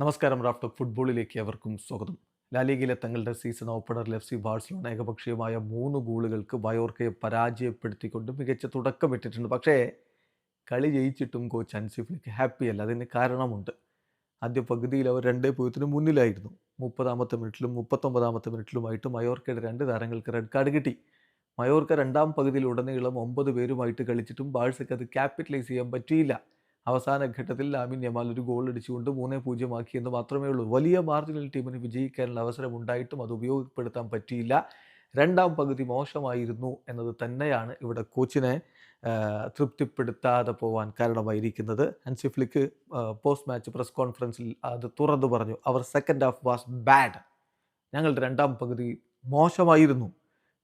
നമസ്കാരം റാഫ്റ്റോക്ക് ഫുട്ബോളിലേക്ക് അവർക്കും സ്വാഗതം. ലാലിഗയിലെ തങ്ങളുടെ സീസൺ ഓപ്പണർ ലെഫ്സി ബാഴ്സലോണ ഏകപക്ഷീയമായ മൂന്ന് ഗോളുകൾക്ക് ബയോർക്കയെ പരാജയപ്പെടുത്തിക്കൊണ്ട് മികച്ച തുടക്കമിട്ടിട്ടുണ്ട് പക്ഷേ കളി ജയിച്ചിട്ടും കോച്ച് അൻസിഫ്ലിക്ക് ഹാപ്പിയല്ല. അതിന് കാരണമുണ്ട്. ആദ്യ പകുതിയിൽ അവർ രണ്ടേ പൂജ്യത്തിന് മുന്നിലായിരുന്നു. മുപ്പതാമത്തെ മിനിറ്റിലും മുപ്പത്തൊമ്പതാമത്തെ മിനിറ്റിലുമായിട്ട് മയോർക്കയുടെ രണ്ട് താരങ്ങൾക്ക് റെഡ് കാർഡ് കിട്ടി. മയോർക്ക രണ്ടാം പകുതിയിൽ ഉടനീളം ഒമ്പത് പേരുമായിട്ട് കളിച്ചിട്ടും ബാഴ്സയ്ക്ക് അത് ക്യാപിറ്റലൈസ് ചെയ്യാൻ പറ്റിയില്ല. അവസാന ഘട്ടത്തിൽ ലാമിൻ യമാൽ ഒരു ഗോൾ അടിച്ചുകൊണ്ട് മൂന്നേ പൂജ്യമാക്കി എന്ന് മാത്രമേ ഉള്ളൂ. വലിയ മാർജിനൽ ടീമിന് വിജയിക്കാനുള്ള അവസരം ഉണ്ടായിട്ടും അത് ഉപയോഗപ്പെടുത്താൻ പറ്റിയില്ല. രണ്ടാം പകുതി മോശമായിരുന്നു എന്നത് തന്നെയാണ് ഇവിടെ കോച്ചിനെ തൃപ്തിപ്പെടുത്താതെ പോവാൻ കാരണമായിരിക്കുന്നത്. അൻസിഫ്ലിക്ക് പോസ്റ്റ് മാച്ച് പ്രസ് കോൺഫറൻസിൽ അത് തുറന്നു പറഞ്ഞു. അവർ സെക്കൻഡ് ഹാഫ് വാസ് ബാഡ് ഞങ്ങളുടെ രണ്ടാം പകുതി മോശമായിരുന്നു.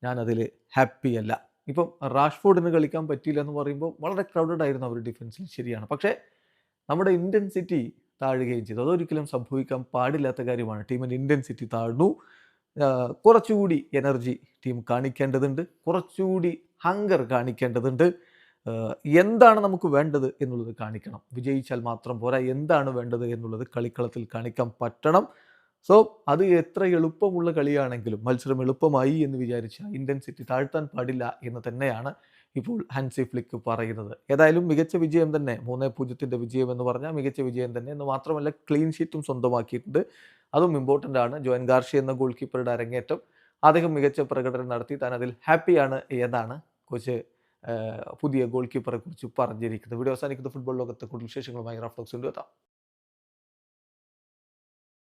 ഞാനതിൽ ഹാപ്പിയല്ല ഇപ്പം റാഷ്ഫോർഡിന് കളിക്കാൻ പറ്റിയില്ല എന്ന് പറയുമ്പോൾ വളരെ ക്രൗഡഡ് ആയിരുന്നു അവർ ഡിഫൻസിൽ ശരിയാണ്. പക്ഷേ നമ്മുടെ ഇന്റൻസിറ്റി താഴുകയും ചെയ്തു. അതൊരിക്കലും സംഭവിക്കാൻ പാടില്ലാത്ത കാര്യമാണ്. ടീമിന്റെ ഇന്റൻസിറ്റി താഴ്ന്നു. കുറച്ചുകൂടി എനർജി ടീം കാണിക്കേണ്ടതുണ്ട്. കുറച്ചുകൂടി ഹങ്കർ കാണിക്കേണ്ടതുണ്ട്. എന്താണ് നമുക്ക് വേണ്ടത് എന്നുള്ളത് കാണിക്കണം. വിജയിച്ചാൽ മാത്രം പോരാ. എന്താണ് വേണ്ടത് എന്നുള്ളത് കളിക്കളത്തിൽ കാണിക്കാൻ പറ്റണം. സോ അത് എത്ര എളുപ്പമുള്ള കളിയാണെങ്കിലും മത്സരം എളുപ്പമായി എന്ന് വിചാരിച്ച ഇന്റൻസിറ്റി താഴ്ത്താൻ പാടില്ല എന്ന് തന്നെയാണ് ഇപ്പോൾ ഹാൻസി ഫ്ലിക്ക് പറയുന്നത്. ഏതായാലും മികച്ച വിജയം തന്നെ മൂന്നേ പൂജ്യത്തിന്റെ വിജയം എന്ന് പറഞ്ഞാൽ മികച്ച വിജയം തന്നെ എന്ന് മാത്രമല്ല ക്ലീൻ ഷീറ്റും സ്വന്തമാക്കിയിട്ടുണ്ട്. അതും ഇമ്പോർട്ടന്റ് ആണ്. ജോയൻ ഗാർഷി എന്ന ഗോൾ കീപ്പറുടെ അരങ്ങേറ്റം. അദ്ദേഹം മികച്ച പ്രകടനം നടത്തി. താൻ അതിൽ ഹാപ്പിയാണ് എന്നാണ് കോച്ച് പുതിയ ഗോൾ കീപ്പറെ കുറിച്ച് പറഞ്ഞിരിക്കുന്നത്. വീഡിയോ അവസാനിക്കുന്ന. ഫുട്ബോൾ ലോകത്തെ കൂടുതൽ വിശേഷങ്ങളുമായി റഫ്ലോക്സ് കൊണ്ടുവെത്താം